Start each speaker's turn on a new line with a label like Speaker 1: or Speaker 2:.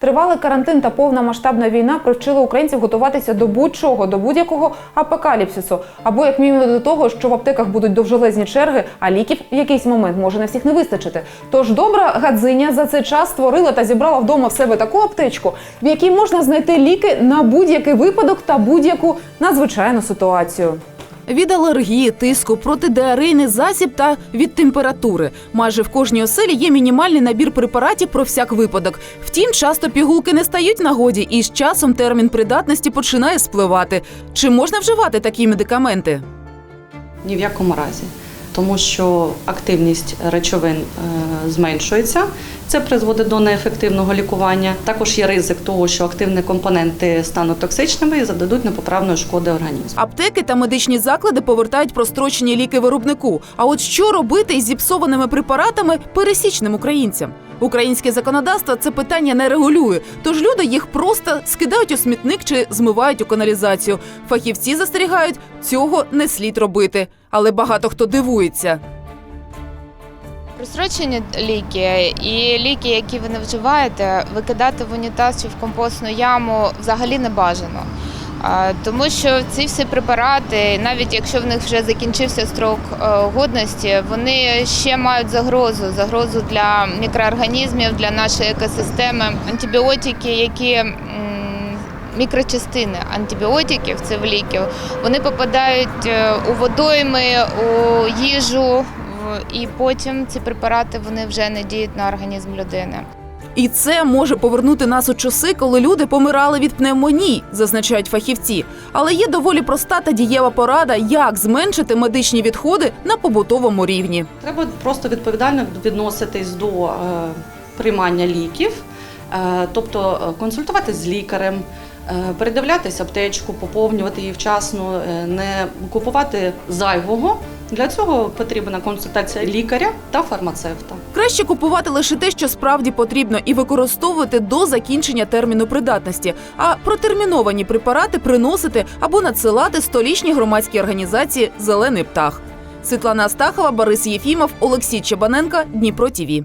Speaker 1: Тривалий карантин та повномасштабна війна привчили українців готуватися до будь-чого, до будь-якого апокаліпсису, або як мінімум до того, що в аптеках будуть довжелезні черги, а ліків в якийсь момент може на всіх не вистачити. Тож добра гадзиня за цей час створила та зібрала вдома в себе таку аптечку, в якій можна знайти ліки на будь-який випадок та будь-яку надзвичайну ситуацію. Від алергії, тиску, протидіарейний засіб та від температури. Майже в кожній оселі є мінімальний набір препаратів про всяк випадок. Втім, часто пігулки не стають нагоді, і з часом термін придатності починає спливати. Чи можна вживати такі медикаменти?
Speaker 2: Ні в якому разі. Тому що активність речовин е, зменшується, це призводить до неефективного лікування. Також є ризик того, що активні компоненти стануть токсичними і зададуть непоправної шкоди організму.
Speaker 1: Аптеки та медичні заклади повертають прострочені ліки виробнику. А от що робити із зіпсованими препаратами пересічним українцям? Українське законодавство це питання не регулює, тож люди їх просто скидають у смітник чи змивають у каналізацію. Фахівці застерігають, цього не слід робити. Але багато хто дивується.
Speaker 3: Прострочені ліки і ліки, які ви не вживаєте, викидати в унітаз чи в компостну яму взагалі не бажано. Тому що ці всі препарати, навіть якщо в них вже закінчився строк е, годності, вони ще мають загрозу, загрозу для мікроорганізмів, для нашої екосистеми. Антибіотики, які мікрочастини антибіотиків, це в ліків, вони попадають е, у водойми, у їжу, і потім ці препарати вони вже не діють на організм людини.
Speaker 1: І це може повернути нас у часи, коли люди помирали від пневмоній, зазначають фахівці. Але є доволі проста та дієва порада, як зменшити медичні відходи на побутовому рівні.
Speaker 2: Треба просто відповідально відноситись до е, приймання ліків, е, тобто е, консультуватись з лікарем, е, передивлятись аптечку, поповнювати її вчасно, е, не купувати зайвого. Для цього потрібна консультація лікаря та фармацевта.
Speaker 1: Краще купувати лише те, що справді потрібно, і використовувати до закінчення терміну придатності, а протерміновані препарати приносити або надсилати столічні громадські організації Зелений птах. Світлана Астахова, Борис Єфімов, Олексій Чебаненка, Дніпро ТІВІ.